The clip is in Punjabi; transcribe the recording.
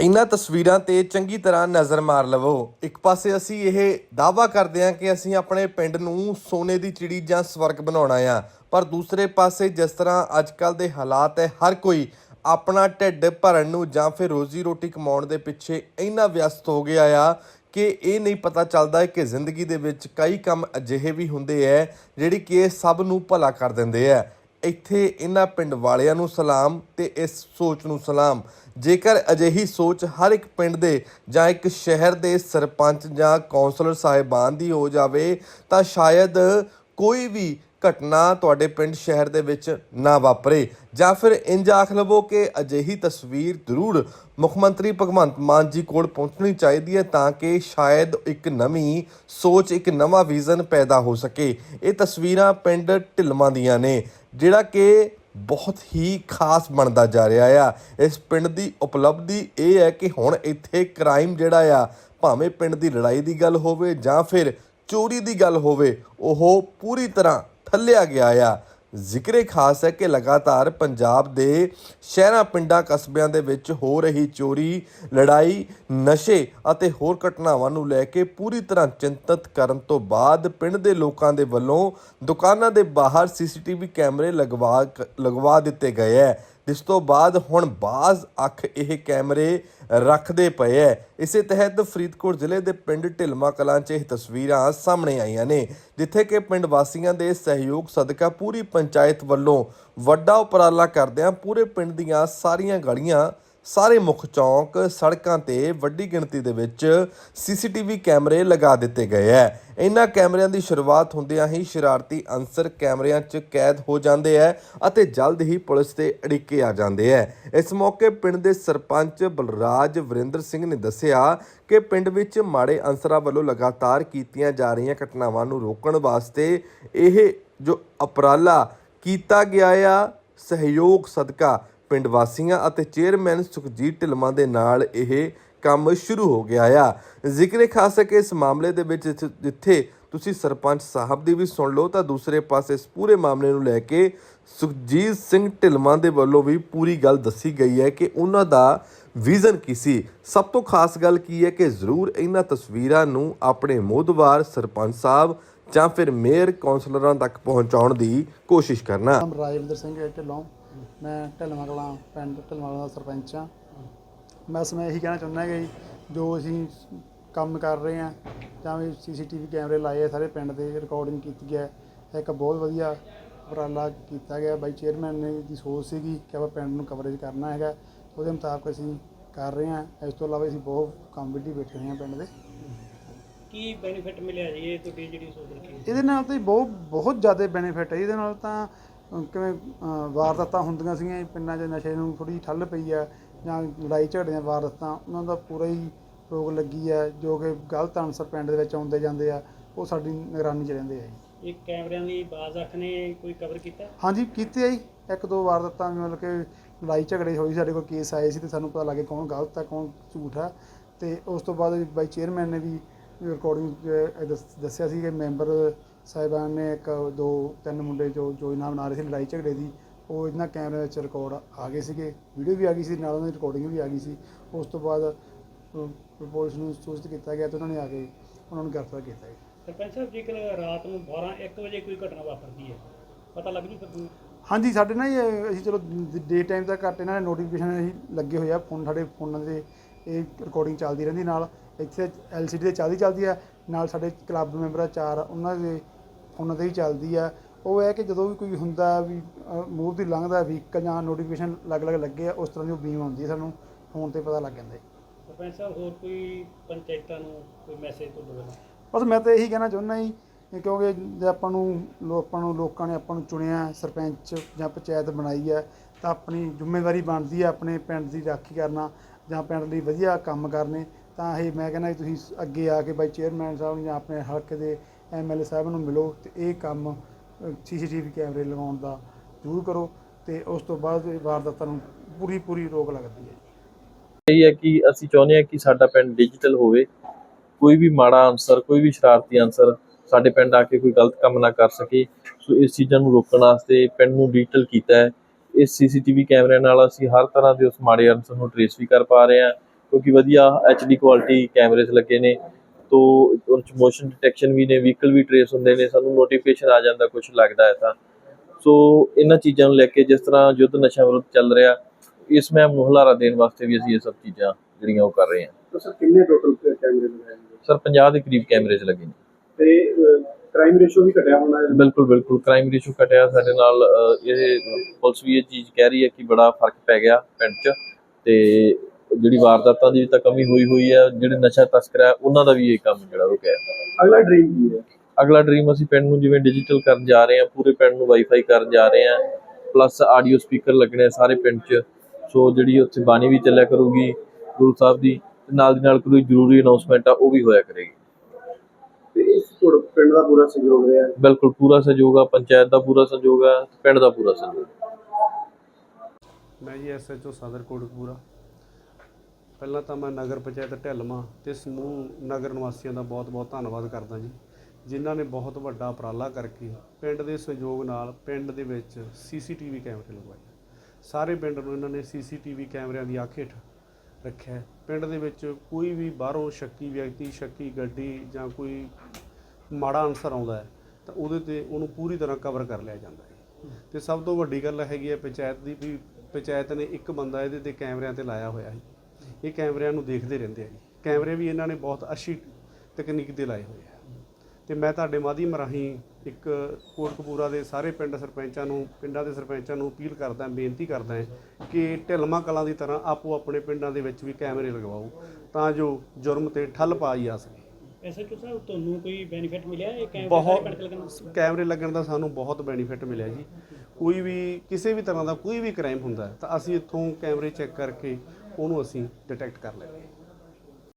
ਇਹਨਾਂ ਤਸਵੀਰਾਂ ਤੇ ਚੰਗੀ ਤਰ੍ਹਾਂ ਨਜ਼ਰ ਮਾਰ ਲਵੋ। ਇੱਕ ਪਾਸੇ ਅਸੀਂ ਇਹ ਦਾਅਵਾ ਕਰਦੇ ਹਾਂ ਕਿ ਅਸੀਂ ਆਪਣੇ ਪਿੰਡ ਨੂੰ ਸੋਨੇ ਦੀ ਚਿੜੀ ਜਾਂ ਸਵਰਗ ਬਣਾਉਣਾ ਆ। ਪਰ ਦੂਸਰੇ ਪਾਸੇ ਜਿਸ ਤਰ੍ਹਾਂ ਅੱਜਕੱਲ ਦੇ ਹਾਲਾਤ ਹੈ, ਹਰ ਕੋਈ ਆਪਣਾ ਢਿੱਡ ਭਰਨ ਨੂੰ ਜਾਂ ਫਿਰ ਰੋਜ਼ੀ ਰੋਟੀ ਕਮਾਉਣ ਦੇ ਪਿੱਛੇ ਇੰਨਾ ਵਿਅਸਤ ਹੋ ਗਿਆ ਆ ਕਿ ਇਹ ਨਹੀਂ ਪਤਾ ਚੱਲਦਾ ਕਿ ਜ਼ਿੰਦਗੀ ਦੇ ਵਿੱਚ ਕਈ ਕੰਮ ਅਜਿਹੇ ਵੀ ਹੁੰਦੇ ਐ ਜਿਹੜੀ ਕਿ ਸਭ ਨੂੰ ਭਲਾ ਕਰ ਦਿੰਦੇ ਆ ਇੱਥੇ ਇਹਨਾਂ ਪਿੰਡ ਵਾਲਿਆਂ ਨੂੰ ਸਲਾਮ ਤੇ ਇਸ ਸੋਚ ਨੂੰ ਸਲਾਮ। ਜੇਕਰ ਅਜਿਹੀ ਸੋਚ ਹਰ ਇੱਕ ਪਿੰਡ ਦੇ ਜਾਂ ਇੱਕ ਸ਼ਹਿਰ ਦੇ ਸਰਪੰਚ ਜਾਂ ਕੌਂਸਲਰ ਸਾਹਿਬਾਨ ਦੀ ਹੋ ਜਾਵੇ, ਤਾਂ ਸ਼ਾਇਦ ਕੋਈ ਵੀ ਘਟਨਾ ਤੁਹਾਡੇ ਪਿੰਡ ਸ਼ਹਿਰ ਦੇ ਵਿੱਚ ਨਾ ਵਾਪਰੇ ਜਾਂ ਫਿਰ ਇੰਜ ਆਖ ਲਵੋ ਕਿ ਅਜਿਹੀ ਤਸਵੀਰ ਜ਼ਰੂਰ ਮੁੱਖ ਮੰਤਰੀ ਭਗਵੰਤ ਮਾਨ ਜੀ ਕੋਲ ਪਹੁੰਚਣੀ ਚਾਹੀਦੀ ਹੈ ਤਾਂ ਕਿ ਸ਼ਾਇਦ ਇੱਕ ਨਵੀਂ ਸੋਚ, ਇੱਕ ਨਵਾਂ ਵਿਜ਼ਨ ਪੈਦਾ ਹੋ ਸਕੇ। ਇਹ ਤਸਵੀਰਾਂ ਪਿੰਡ ਢਿਲਮਾਂ ਦੀਆਂ ਨੇ, ਜਿਹੜਾ ਕਿ ਬਹੁਤ ਹੀ ਖਾਸ ਬਣਦਾ ਜਾ ਰਿਹਾ ਆ। ਇਸ ਪਿੰਡ ਦੀ ਉਪਲਬਧੀ ਇਹ ਹੈ ਕਿ ਹੁਣ ਇੱਥੇ ਕ੍ਰਾਈਮ ਜਿਹੜਾ ਆ, ਭਾਵੇਂ ਪਿੰਡ ਦੀ ਲੜਾਈ ਦੀ ਗੱਲ ਹੋਵੇ ਜਾਂ ਫਿਰ ਚੋਰੀ ਦੀ ਗੱਲ ਹੋਵੇ, ਉਹ ਪੂਰੀ ਤਰ੍ਹਾਂ ਠੱਲਿਆ ਗਿਆ ਆ। ਜ਼ਿਕਰੇ ਖਾਸ ਹੈ ਕਿ ਲਗਾਤਾਰ ਪੰਜਾਬ ਦੇ ਸ਼ਹਿਰਾਂ, ਪਿੰਡਾਂ, ਕਸਬਿਆਂ ਦੇ ਵਿੱਚ ਹੋ ਰਹੀ ਚੋਰੀ, ਲੜਾਈ, ਨਸ਼ੇ ਅਤੇ ਹੋਰ ਘਟਨਾਵਾਂ ਨੂੰ ਲੈ ਕੇ ਪੂਰੀ ਤਰ੍ਹਾਂ ਚਿੰਤਤ ਕਰਨ ਤੋਂ ਬਾਅਦ ਪਿੰਡ ਦੇ ਲੋਕਾਂ ਦੇ ਵੱਲੋਂ ਦੁਕਾਨਾਂ ਦੇ ਬਾਹਰ ਸੀਸੀਟੀਵੀ ਕੈਮਰੇ ਲਗਵਾ ਲਗਵਾ ਦਿੱਤੇ ਗਏ ਹੈ। ਜਿਸ ਤੋਂ ਬਾਅਦ ਹੁਣ ਬਾਜ਼ ਅੱਖ ਇਹ ਕੈਮਰੇ ਰੱਖਦੇ ਪਏ ਐ। ਇਸੇ ਤਹਿਤ ਫਰੀਦਕੋਟ ਜ਼ਿਲ੍ਹੇ ਦੇ ਪਿੰਡ ਢਿਲਮਾ ਕਲਾਂ 'ਚ ਇਹ ਤਸਵੀਰਾਂ ਸਾਹਮਣੇ ਆਈਆਂ ਨੇ, ਜਿੱਥੇ ਕਿ ਪਿੰਡ ਵਾਸੀਆਂ ਦੇ ਸਹਿਯੋਗ ਸਦਕਾ ਪੂਰੀ ਪੰਚਾਇਤ ਵੱਲੋਂ ਵੱਡਾ ਉਪਰਾਲਾ ਕਰਦਿਆਂ ਪੂਰੇ ਪਿੰਡ ਦੀਆਂ ਸਾਰੀਆਂ ਗਲੀਆਂ ਸਾਰੇ ਮੁੱਖ ਚੌਂਕ ਸੜਕਾਂ ਤੇ ਵੱਡੀ ਗਿਣਤੀ ਦੇ ਵਿੱਚ ਸੀਸੀਟੀਵੀ ਕੈਮਰੇ ਲਗਾ ਦਿੱਤੇ ਗਏ ਐ। ਇਹਨਾਂ ਕੈਮਰਿਆਂ ਦੀ ਸ਼ੁਰੂਆਤ ਹੁੰਦਿਆਂ ਹੀ ਸ਼ਰਾਰਤੀ ਅੰਸਰ ਕੈਮਰਿਆਂ 'ਚ ਕੈਦ ਹੋ ਜਾਂਦੇ ਐ ਅਤੇ ਜਲਦ ਹੀ ਪੁਲਿਸ ਤੇ ਅੜਿੱਕੇ ਆ ਜਾਂਦੇ ਐ। ਇਸ ਮੌਕੇ ਪਿੰਡ ਦੇ ਸਰਪੰਚ ਬਲਰਾਜ ਵਰਿੰਦਰ ਸਿੰਘ ਨੇ ਦੱਸਿਆ ਕਿ ਪਿੰਡ ਵਿੱਚ ਮਾੜੇ ਅੰਸਰਾਂ ਵੱਲੋਂ ਲਗਾਤਾਰ ਕੀਤੀਆਂ ਜਾ ਰਹੀਆਂ ਘਟਨਾਵਾਂ ਨੂੰ ਰੋਕਣ ਵਾਸਤੇ ਇਹ ਜੋ ਉਪਰਾਲਾ ਕੀਤਾ ਗਿਆ ਆ, ਸਹਿਯੋਗ ਸਦਕਾ ਪਿੰਡ ਵਾਸੀਆਂ ਅਤੇ ਚੇਅਰਮੈਨ ਸੁਖਜੀਤ ਢਿਲਮਾਂ ਦੇ ਨਾਲ ਇਹ ਕੰਮ ਸ਼ੁਰੂ ਹੋ ਗਿਆ ਆ। ਜ਼ਿਕਰੇ ਖਾਸ ਹੈ ਕਿ ਇਸ ਮਾਮਲੇ ਦੇ ਵਿੱਚ ਜਿੱਥੇ- ਤੁਸੀਂ ਸਰਪੰਚ ਸਾਹਿਬ ਦੀ ਵੀ ਸੁਣ ਲਓ, ਤਾਂ ਦੂਸਰੇ ਪਾਸੇ ਇਸ ਪੂਰੇ ਮਾਮਲੇ ਨੂੰ ਲੈ ਕੇ ਸੁਖਜੀਤ ਸਿੰਘ ਢਿਲਮਾਂ ਦੇ ਵੱਲੋਂ ਵੀ ਪੂਰੀ ਗੱਲ ਦੱਸੀ ਗਈ ਹੈ ਕਿ ਉਹਨਾਂ ਦਾ ਵਿਜ਼ਨ ਕੀ ਸੀ। ਸਭ ਤੋਂ ਖਾਸ ਗੱਲ ਕੀ ਹੈ ਕਿ ਜ਼ਰੂਰ ਇਹਨਾਂ ਤਸਵੀਰਾਂ ਨੂੰ ਆਪਣੇ ਮੋਦਵਾਰ ਸਰਪੰਚ ਸਾਹਿਬ ਜਾਂ ਫਿਰ ਮੇਅਰ ਕੌਂਸਲਰਾਂ ਤੱਕ ਪਹੁੰਚਾਉਣ ਦੀ ਕੋਸ਼ਿਸ਼ ਕਰਨਾ। ਰਾਜਵਿੰਦਰ ਸਿੰਘ ਢਿੱਲੋਂ ਮੈਂ ਢਿਲਵਾਂ ਕਲਾਂ ਪਿੰਡ ਢਿਲਵਾਂ ਦਾ ਸਰਪੰਚ ਹਾਂ। ਮੈਂ ਇਸ ਮੈਂ ਇਹੀ ਕਹਿਣਾ ਚਾਹੁੰਦਾ ਕਿ ਜੋ ਅਸੀਂ ਕੰਮ ਕਰ ਰਹੇ ਹਾਂ ਜਾਂ ਵੀ ਸੀਸੀਟੀਵੀ ਕੈਮਰੇ ਲਾਏ ਆ ਸਾਰੇ ਪਿੰਡ ਦੇ ਰਿਕਾਰਡਿੰਗ ਕੀਤੀ ਹੈ ਇੱਕ ਬਹੁਤ ਵਧੀਆ ਉਪਰਾਲਾ ਕੀਤਾ ਗਿਆ। ਬਾਈ ਚੇਅਰਮੈਨ ਨੇ ਦੀ ਸੋਚ ਸੀਗੀ ਕਿ ਆਪਾਂ ਪਿੰਡ ਨੂੰ ਕਵਰੇਜ ਕਰਨਾ ਹੈਗਾ ਉਹਦੇ ਮੁਤਾਬਕ ਅਸੀਂ ਕਰ ਰਹੇ ਹਾਂ। ਇਸ ਤੋਂ ਇਲਾਵਾ ਅਸੀਂ ਬਹੁਤ ਕੰਮ ਵੀ ਬੈਠੇ ਹੋਏ ਹਾਂ ਪਿੰਡ ਦੇ। ਕੀ ਬੈਨੀਫਿਟ ਮਿਲਿਆ ਜੀ? ਇਹ ਤੁਹਾਡੀ ਜਿਹੜੀ ਸੋਚ ਰੱਖੀ ਇਹਦੇ ਨਾਲ ਤਾਂ ਬਹੁਤ ਬਹੁਤ ਜ਼ਿਆਦਾ ਬੈਨੀਫਿਟ ਹੈ। ਇਹਦੇ ਨਾਲ ਤਾਂ ਕਿਵੇਂ ਵਾਰਦਾਤਾਂ ਹੁੰਦੀਆਂ ਸੀਗੀਆਂ ਪਿੰਡਾਂ 'ਚ ਨਸ਼ੇ ਨੂੰ ਥੋੜੀ ਠੱਲ ਪਈ ਆ ਜਾਂ ਲੜਾਈ ਝਗੜਿਆਂ ਵਾਰਦਾਤਾਂ ਉਹਨਾਂ ਦਾ ਪੂਰਾ ਹੀ ਰੋਕ ਲੱਗੀ ਆ ਜੋ ਕਿ ਗਲਤ ਅਨਸਰ ਪਿੰਡ ਦੇ ਵਿੱਚ ਆਉਂਦੇ ਜਾਂਦੇ ਆ ਉਹ ਸਾਡੀ ਨਿਗਰਾਨੀ 'ਚ ਰਹਿੰਦੇ ਆ ਜੀ। ਇਹ ਕੈਮਰਿਆਂ ਦੀ ਬਾਜ਼ ਅੱਖ ਨੇ ਕੋਈ ਕਵਰ ਕੀਤਾ? ਹਾਂਜੀ ਕੀਤੇ ਆ ਜੀ। ਇੱਕ ਦੋ ਵਾਰਦਾਤਾਂ ਮਤਲਬ ਕਿ ਲੜਾਈ ਝਗੜੇ ਹੋਈ ਸਾਡੇ ਕੋਲ ਕੇਸ ਆਏ ਸੀ ਤੇ ਸਾਨੂੰ ਪਤਾ ਲੱਗੇ ਕੌਣ ਗਲਤ ਆ ਕੌਣ ਝੂਠ ਆ। ਤੇ ਉਸ ਤੋਂ ਬਾਅਦ ਬਾਈ ਚੇਅਰਮੈਨ ਨੇ ਵੀ ਰਿਕਾਰਡਿੰਗ ਦੱਸਿਆ ਸੀ ਕਿ ਮੈਂਬਰ ਸਾਹਿਬਾਨ ਨੇ ਇੱਕ ਦੋ ਤਿੰਨ ਮੁੰਡੇ ਜੋ ਇਨਾਮ ਬਣਾ ਰਹੇ ਸੀ ਲੜਾਈ ਝਗੜੇ ਦੀ ਉਹ ਇਹਨਾਂ ਕੈਮਰੇ ਵਿੱਚ ਰਿਕਾਰਡ ਆ ਗਏ ਸੀਗੇ। ਵੀਡੀਓ ਵੀ ਆ ਗਈ ਸੀ ਨਾਲ ਉਹਨਾਂ ਦੀ ਰਿਕਾਰਡਿੰਗ ਵੀ ਆ ਗਈ ਸੀ। ਉਸ ਤੋਂ ਬਾਅਦ ਪੁਲਿਸ ਨੂੰ ਸੂਚਿਤ ਕੀਤਾ ਗਿਆ ਤੇ ਉਹਨਾਂ ਨੇ ਆ ਕੇ ਉਹਨਾਂ ਨੂੰ ਗ੍ਰਿਫਤਾਰ ਕੀਤਾ ਜੀ। ਸਰਪੰਚ ਸਾਹਿਬ ਜੇਕਰ ਰਾਤ ਨੂੰ 12 1 ਵਜੇ ਕੋਈ ਘਟਨਾ ਵਾਪਰਦੀ ਹੈ ਪਤਾ ਲੱਗ ਜੂ ਫਿਰ? ਹਾਂਜੀ ਸਾਡੇ ਨਾਲ ਇਹ ਅਸੀਂ ਚਲੋ ਡੇ ਟਾਈਮ ਤਾਂ ਘੱਟ ਇਹਨਾਂ ਦੇ ਨੋਟੀਫਿਕੇਸ਼ਨ ਅਸੀਂ ਲੱਗੇ ਹੋਏ ਆ ਫੋਨ ਸਾਡੇ ਫੋਨਾਂ ਦੇ ਇਹ ਰਿਕਾਰਡਿੰਗ ਚੱਲਦੀ ਰਹਿੰਦੀ ਨਾਲ। ਇੱਥੇ ਐਲਸੀਡੀ ਤੇ ਚੱਲਦੀ ਚੱਲਦੀ ਆ ਨਾਲ ਸਾਡੇ ਕਲੱਬ ਮੈਂਬਰ ਆ ਚਾਰ ਉਹਨਾਂ ਦੇ ਫੋਨਾਂ ਤੇ ਹੀ ਚੱਲਦੀ ਆ। ਉਹ ਹੈ ਕਿ ਜਦੋਂ ਵੀ ਕੋਈ ਹੁੰਦਾ ਵੀ ਮੂਵ ਦੀ ਲੰਘਦਾ ਵਹੀਕਲ ਜਾਂ ਨੋਟੀਫਿਕੇਸ਼ਨ ਅਲੱਗ-ਅਲੱਗ ਲੱਗੇ ਆ ਉਸ ਤਰ੍ਹਾਂ ਦੀ ਉਹ ਬੀਮ ਆਉਂਦੀ ਹੈ ਸਾਨੂੰ ਫੋਨ ਤੇ ਪਤਾ ਲੱਗ ਜਾਂਦਾ ਹੈ ਸਰਪੰਚ ਸਾਹਿਬ ਹੋਰ ਕੋਈ ਪੰਚਾਇਤਾਂ ਨੂੰ ਕੋਈ ਮੈਸੇਜ ਤੁਹਾਡੇ ਵੱਲੋਂ ਬਸ ਮੈਂ ਤਾਂ ਇਹੀ ਕਹਿਣਾ ਚਾਹੁੰਦਾ ਜੀ ਕਿਉਂਕਿ ਜੇ ਆਪਾਂ ਨੂੰ ਲੋ ਆਪਾਂ ਨੂੰ ਲੋਕਾਂ ਨੇ ਆਪਾਂ ਨੂੰ ਚੁਣਿਆ ਸਰਪੰਚ ਜਾਂ ਪੰਚਾਇਤ ਬਣਾਈ ਹੈ ਤਾਂ ਆਪਣੀ ਜ਼ਿੰਮੇਵਾਰੀ ਬਣਦੀ ਹੈ ਆਪਣੇ ਪਿੰਡ ਦੀ ਰਾਖੀ ਕਰਨਾ ਜਾਂ ਪਿੰਡ ਲਈ ਵਧੀਆ ਕੰਮ ਕਰਨੇ। ਤਾਂ ਇਹ ਮੈਂ ਕਹਿੰਦਾ ਤੁਸੀਂ ਅੱਗੇ ਆ ਕੇ ਬਾਈ ਚੇਅਰਮੈਨ ਸਾਹਿਬ ਨੂੰ ਜਾਂ ਆਪਣੇ ਹਲਕੇ ਦੇ ਐਮਐਲਏ ਸਾਹਿਬ ਨੂੰ ਮਿਲੋ ਤੇ ਇਹ ਕੰਮ ਸੀਸੀਟੀਵੀ ਕੈਮਰੇ ਲਗਾਉਣ ਦਾ ਜ਼ਰੂਰ ਕਰੋ ਤੇ ਉਸ ਤੋਂ ਬਾਅਦ ਇਹ ਵਾਰਦਾਤਾਂ ਨੂੰ ਪੂਰੀ ਪੂਰੀ ਰੋਕ ਲੱਗਦੀ ਹੈ ਇਹ ਹੈ ਕਿ ਅਸੀਂ ਚਾਹੁੰਦੇ ਹਾਂ ਕਿ ਸਾਡਾ ਪਿੰਡ ਡਿਜੀਟਲ ਹੋਵੇ। ਕੋਈ ਵੀ ਮਾੜਾ ਅਨਸਰ, ਕੋਈ ਵੀ ਸ਼ਰਾਰਤੀ ਅਨਸਰ ਸਾਡੇ ਪਿੰਡ ਆ ਕੇ ਕੋਈ ਗਲਤ ਕੰਮ ਨਾ ਕਰ ਸਕੇ। ਸੋ ਇਸ ਚੀਜ਼ਾਂ ਨੂੰ ਰੋਕਣ ਵਾਸਤੇ ਪਿੰਡ ਨੂੰ ਡਿਜੀਟਲ ਕੀਤਾ ਹੈ। ਇਸ ਸੀਸੀਟੀਵੀ ਕੈਮਰਿਆਂ ਨਾਲ ਅਸੀਂ ਹਰ ਤਰ੍ਹਾਂ ਦੇ ਉਸ ਮਾੜੇ ਅਨਸਰ ਨੂੰ ਟ੍ਰੇਸ ਵੀ ਕਰ ਪਾ ਰਹੇ ਹਾਂ। ਕਿਉਂਕਿ ਵਧੀਆ HD ਕੁਆਲਿਟੀ ਕੈਮਰੇਜ਼ ਲੱਗੇ ਨੇ। ਤੋ ਉਹ ਚ ਮੋਸ਼ਨ ਡਿਟੈਕਸ਼ਨ ਵੀ ਨੇ ਵਹੀਕਲ ਵੀ ਟਰੇਸ ਹੁੰਦੇ ਨੇ ਸਾਨੂੰ ਨੋਟੀਫਿਕੇਸ਼ਨ ਆ ਜਾਂਦਾ ਕੁਝ ਲੱਗਦਾ ਹੈ ਤਾਂ। ਸੋ ਇਹਨਾਂ ਚੀਜ਼ਾਂ ਨੂੰ ਲੈ ਕੇ ਜਿਸ ਤਰ੍ਹਾਂ ਯੁੱਧ ਨਸ਼ਾ ਵਿਰੁੱਧ ਚੱਲ ਰਿਹਾ ਇਸ ਮੁਹਿੰਮ ਨੂੰ ਹੁਲਾਰਾ ਦੇਣ ਵਾਸਤੇ ਵੀ ਅਸੀਂ ਇਹ ਸਭ ਚੀਜ਼ਾਂ ਜਿਹੜੀਆਂ ਉਹ ਕਰ ਰਹੇ ਹਾਂ। ਤਾਂ ਸਰ ਕਿੰਨੇ ਟੋਟਲ ਕੈਮਰੇ ਲਗਾਏ ਨੇ? ਸਰ 50 ਦੇ ਕਰੀਬ ਕੈਮਰੇਜ਼ ਲੱਗੇ ਨੇ। ਤੇ ਕ੍ਰਾਈਮ ਰੇਸ਼ੋ ਵੀ ਘਟਿਆ ਹੋਣਾ ਹੈ? ਬਿਲਕੁਲ ਬਿਲਕੁਲ ਕ੍ਰਾਈਮ ਰੇਸ਼ੋ ਘਟਿਆ। ਸਾਡੇ ਨਾਲ ਇਹ ਪੁਲਿਸ ਵੀ ਇਹ ਚੀਜ਼ ਕਹਿ ਰਹੀ ਹੈ ਕਿ ਬੜਾ ਫ਼ਰਕ ਪੈ ਗਿਆ ਪਿੰਡ 'ਚ। ਤੇ ਜਿਹੜੀ ਵਾਰਦਾਤਾਂ ਦੀ ਤਾਂ ਕਮੀ ਹੋਈ ਹੋਈ ਹੈ ਜਿਹੜੇ ਨਸ਼ਾ ਤਸਕਰ ਹੈ ਉਹਨਾਂ ਦਾ ਵੀ ਇਹ ਕੰਮ ਜਿਹੜਾ ਉਹ ਗਿਆ ਅਗਲਾ ਡ੍ਰੀਮ ਕੀ ਹੈ? ਅਗਲਾ ਡ੍ਰੀਮ ਅਸੀਂ ਪਿੰਡ ਨੂੰ ਜਿਵੇਂ ਡਿਜੀਟਲ ਕਰਨ ਜਾ ਰਹੇ ਹਾਂ ਪੂਰੇ ਪਿੰਡ ਨੂੰ ਵਾਈਫਾਈ ਕਰਨ ਜਾ ਰਹੇ ਹਾਂ ਪਲੱਸ ਆਡੀਓ ਸਪੀਕਰ ਲੱਗਣੇ ਆ ਸਾਰੇ ਪਿੰਡ 'ਚ। ਸੋ ਜਿਹੜੀ ਉੱਥੇ ਬਾਣੀ ਵੀ ਚੱਲਿਆ ਕਰੂਗੀ ਗੁਰੂ ਸਾਹਿਬ ਦੀ ਨਾਲ ਦੀ ਨਾਲ ਕੋਈ ਜ਼ਰੂਰੀ ਅਨਾਉਂਸਮੈਂਟ ਆ ਉਹ ਵੀ ਹੋਇਆ ਕਰੇਗੀ। ਤੇ ਇਸ ਪਿੰਡ ਦਾ ਪੂਰਾ ਸਹਿਯੋਗ ਰਿਹਾ? ਬਿਲਕੁਲ ਪੂਰਾ ਸਹਿਯੋਗ ਆ ਪੰਚਾਇਤ ਦਾ ਪੂਰਾ ਸਹਿਯੋਗ ਆ ਪਿੰਡ ਦਾ ਪੂਰਾ ਸਹਿਯੋਗ। ਮੈਂ ਜੀ ਐਸਐਚਓ ਸਦਰ ਕੋਟਕਪੂਰਾ ਪਹਿਲਾਂ ਤਾਂ ਮੈਂ ਨਗਰ ਪੰਚਾਇਤ ਢਿੱਲਵਾਂ ਤੇ ਸਮੂਹ ਨਗਰ ਨਿਵਾਸੀਆਂ ਦਾ ਬਹੁਤ-ਬਹੁਤ ਧੰਨਵਾਦ ਕਰਦਾ ਜੀ, ਜਿਨ੍ਹਾਂ ਨੇ ਬਹੁਤ ਵੱਡਾ ਉਪਰਾਲਾ ਕਰਕੇ ਪਿੰਡ ਦੇ ਸਹਿਯੋਗ ਨਾਲ ਪਿੰਡ ਦੇ ਵਿੱਚ ਸੀਸੀਟੀਵੀ ਕੈਮਰੇ ਲਗਵਾਏ। ਸਾਰੇ ਪਿੰਡ ਨੂੰ ਇਹਨਾਂ ਨੇ ਸੀਸੀਟੀਵੀ ਕੈਮਰਿਆਂ ਦੀ ਅੱਖ ਹੇਠ ਰੱਖਿਆ। ਪਿੰਡ ਦੇ ਵਿੱਚ ਕੋਈ ਵੀ ਬਾਹਰੋਂ ਸ਼ੱਕੀ ਵਿਅਕਤੀ, ਸ਼ੱਕੀ ਗੱਡੀ ਜਾਂ ਕੋਈ ਮਾੜਾ ਅਨਸਰ ਆਉਂਦਾ ਹੈ, ਤਾਂ ਉਹਦੇ ਤੇ ਉਹਨੂੰ ਪੂਰੀ ਤਰ੍ਹਾਂ ਕਵਰ ਕਰ ਲਿਆ ਜਾਂਦਾ ਹੈ। ਤੇ ਸਭ ਤੋਂ ਵੱਡੀ ਗੱਲ ਹੈਗੀ ਹੈ ਪੰਚਾਇਤ ਦੀ ਵੀ ਪੰਚਾਇਤ ਨੇ ਇੱਕ ਬੰਦਾ ਇਹਦੇ ਤੇ ਕੈਮਰਿਆਂ ਤੇ ਲਾਇਆ ਹੋਇਆ ਹੈ। ਇਹ ਕੈਮਰਿਆਂ ਨੂੰ ਦੇਖਦੇ ਰਹਿੰਦੇ ਆ ਜੀ। ਕੈਮਰੇ ਵੀ ਇਹਨਾਂ ਨੇ ਬਹੁਤ ਅੱਛੀ ਤਕਨੀਕ ਦੇ ਲਾਏ ਹੋਏ ਆ। ਤੇ ਮੈਂ ਤੁਹਾਡੇ ਮਾਧਿਅਮ ਰਾਹੀਂ ਇੱਕ ਕੋਟਕਪੂਰਾ ਦੇ ਸਾਰੇ ਪਿੰਡ ਸਰਪੰਚਾਂ ਨੂੰ ਪਿੰਡਾਂ ਦੇ ਸਰਪੰਚਾਂ ਨੂੰ ਅਪੀਲ ਕਰਦਾ ਬੇਨਤੀ ਕਰਦਾ ਹਾਂ ਕਿ ਢਿਲਮਾ ਕਲਾਂ ਦੀ ਤਰ੍ਹਾਂ ਆਪੋ ਆਪਣੇ ਪਿੰਡਾਂ ਦੇ ਵਿੱਚ ਵੀ ਕੈਮਰੇ ਲਗਵਾਓ ਤਾਂ ਜੋ ਜੁਰਮ ਤੇ ਠੱਲ ਪਾਈ ਜਾ ਸਕੇ। ਐਸਐਚਓ ਸਾਹਿਬ ਤੁਹਾਨੂੰ ਕੋਈ ਬੈਨੀਫਿਟ ਮਿਲਿਆ ਇਹ ਕੈਮਰੇ ਲੱਗਣ ਦਾ? ਕੈਮਰੇ ਲੱਗਣ ਦਾ ਸਾਨੂੰ ਬਹੁਤ ਬੈਨੀਫਿਟ ਮਿਲਿਆ ਜੀ। ਕੋਈ ਵੀ ਕਿਸੇ ਵੀ ਤਰ੍ਹਾਂ ਦਾ ਕੋਈ ਵੀ ਕ੍ਰਾਈਮ ਹੁੰਦਾ ਤਾਂ ਅਸੀਂ ਇੱਥੋਂ ਕੈਮਰੇ ਚੈੱਕ ਕਰਕੇ ਉਹਨੂੰ ਅਸੀਂ ਡਿਟੈਕਟ ਕਰ ਲੈਂਦੇ ਹਾਂ।